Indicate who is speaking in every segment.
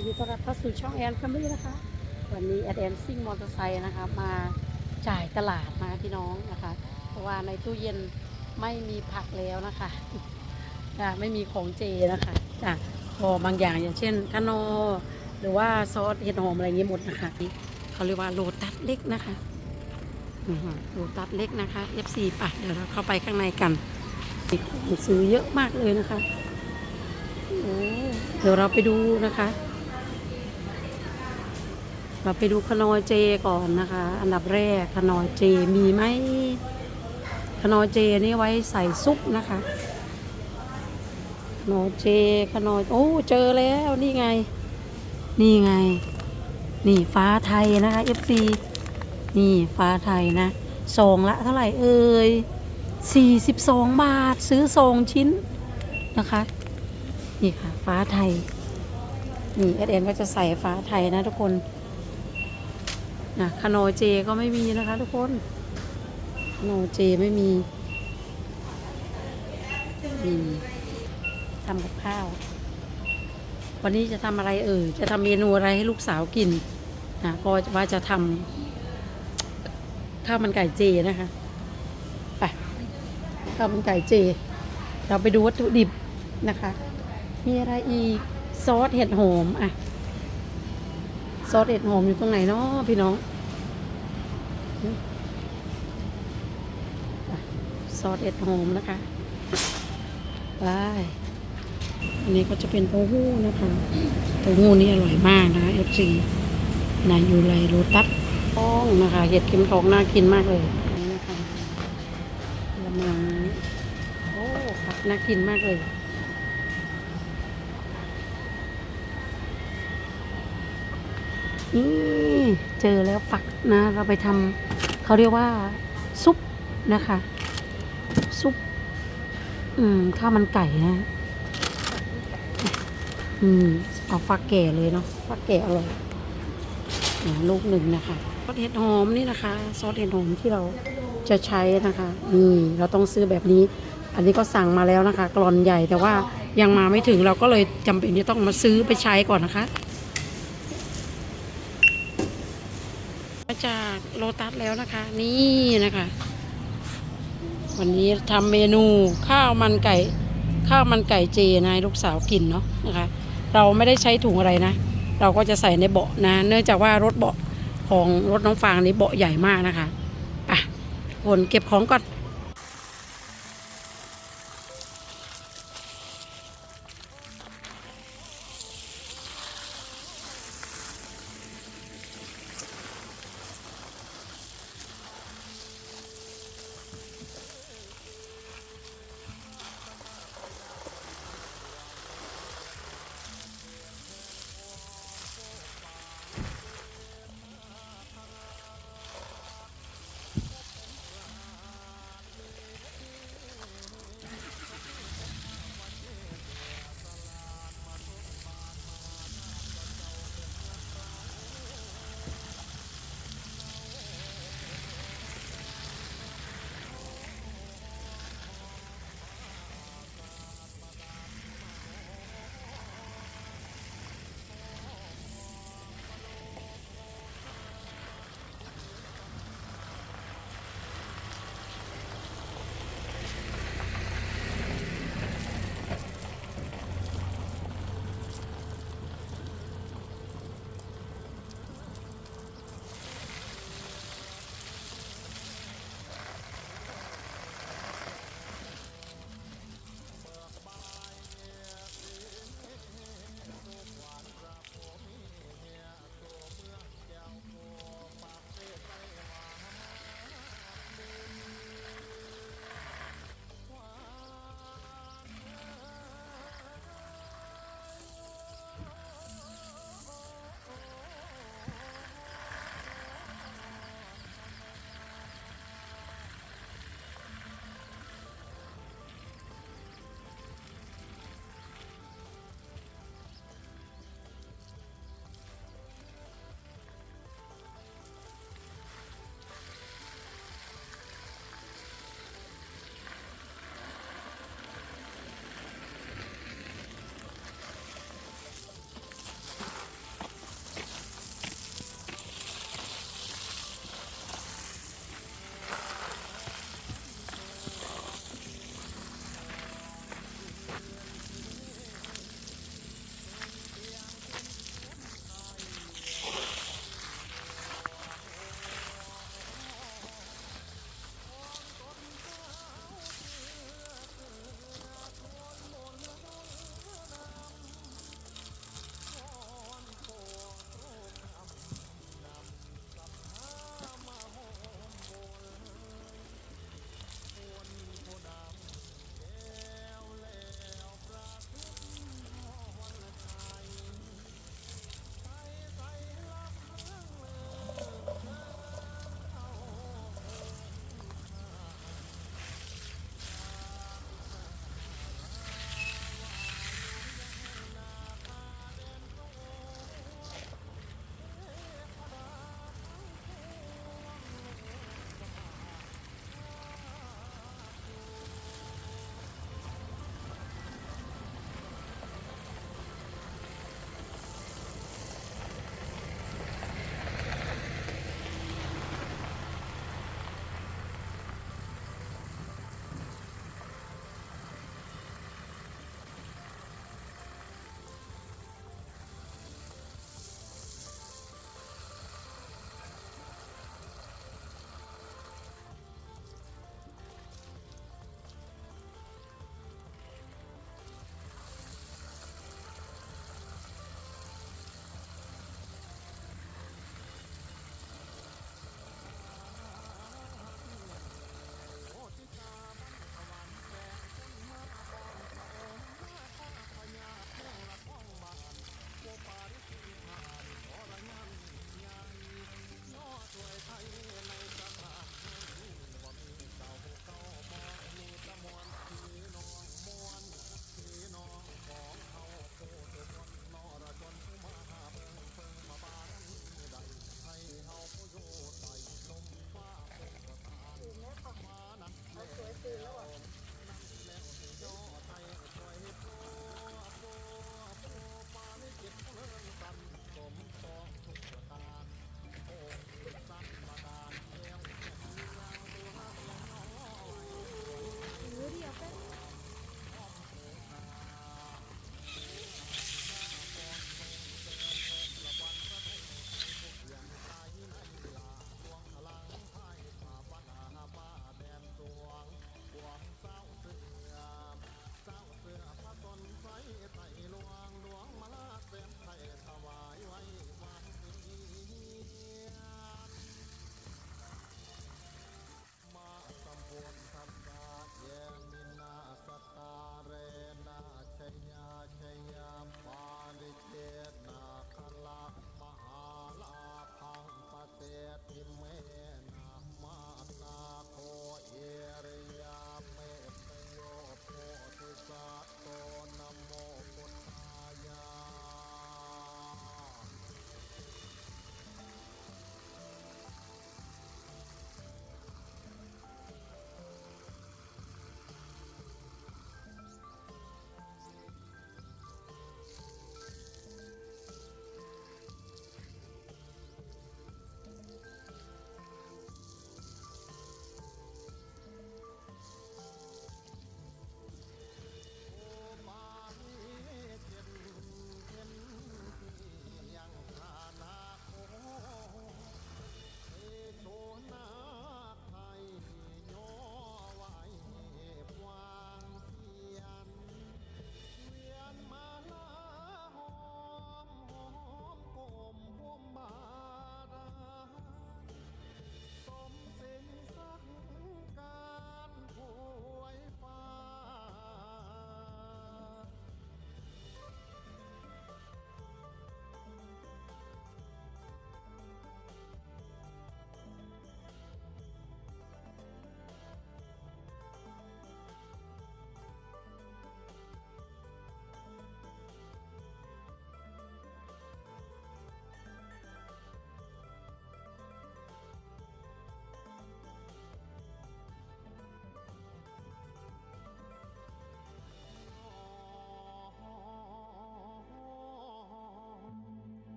Speaker 1: ยินดีต้อนรับเข้าสู่ช่องแอนแฟมิลี่นะคะ วันนี้แอนแอนซิ่งมอเตอร์ไซค์นะคะมาจ่ายตลาดนะพี่น้องนะคะ เพราะว่าในตู้เย็นไม่มีผักแล้วนะคะจ้ะไม่มีของเจนะคะจ้ะพอบางอย่างอย่างเช่นขนอหรือว่าซอสเห็ดหอมอะไรเงี้ยหมดนะคะเขาเรียกว่าโลตัสเล็กนะคะโลตัสเล็กนะคะ F4 ป่ะเดี๋ยวเราเข้าไปข้างในกันมีของซื้อเยอะมากเลยนะคะโอ้เดี๋ยวเราไปดูนะคะ เราไปดูขนอเจก่อนนะคะ อันดับแรกขนอเจมีไหมขนอเจนี่ไว้ใส่ซุปนะคะขนอเจขนอโอ้เจอแล้วนี่ไง นี่ไง นี่ฟ้าไทยนะคะ FC นี่ฟ้าไทยนะซองละเท่าไหร่เอ่ย42 บาทซื้อซองชิ้นนะคะ นี่ค่ะฟ้าไทยนี่เอสเอ็นก็จะใส่ฟ้าไทยนะทุกคน นะคานอเจก็ไม่มีนะคะทุกคนคานอเจไม่มีนี่ทำกับข้าว วันนี้จะทำอะไรเอ่ยจะทำเมนูอะไรให้ลูกสาวกินนะก็ว่าจะทำข้าวมันไก่เจนะคะไปข้าวมันไก่เจ เราไปดูวัตถุดิบนะคะ มีอะไรอีกซอสเห็ดหอมอะซอสเห็ดหอมอยู่ตรงไหนเนาะพี่น้อง ซอสเห็ดหอมนะคะไปอันนี้ก็จะเป็นเต้าหู้นะคะเต้าหู้นี่อร่อยมากนะคะ FC นายูไรโรตัสต้องนะคะเห็ดเข็มทองน่ากินมากเลยนี่นะคะละไม้โอ้ผักน่ากินมากเลยนี่ เจอแล้วฝักนะเราไปทำเขาเรียกว่าซุปนะคะซุปอืมข้าวมันไก่นะอืมเอาฟักแก่เลยเนาะฟักแก่อร่อยอ่าลูกหนึ่งนะคะซอสเห็ดหอมนี่นะคะซอสเห็ดหอมที่เราจะใช้นะคะนี่เราต้องซื้อแบบนี้ อันนี้ก็สั่งมาแล้วนะคะกรอนใหญ่แต่ว่ายังมาไม่ถึงเราก็เลยจำเป็นที่ต้องมาซื้อไปใช้ก่อนนะคะ มา จากโลตัสแล้วนะคะ นี่นะคะ วันนี้ทำเมนูข้าวมันไก่ ข้าวมันไก่เจนายลูกสาวกินเนาะนะคะ เราไม่ได้ใช้ถุงอะไรนะ เราก็จะใส่ในเบาะนะ เนื่องจากว่ารถเบาะของรถน้องฟางนี้เบาะใหญ่มากนะคะอะคนเก็บของก่อน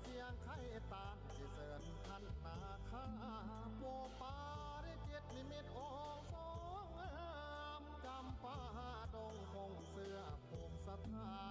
Speaker 2: เสียงไข่ตามสิเสริญทันนาคาโปปาริเจิตนิมิตโอ้สองจำปาดงคงเสื้อผมสถา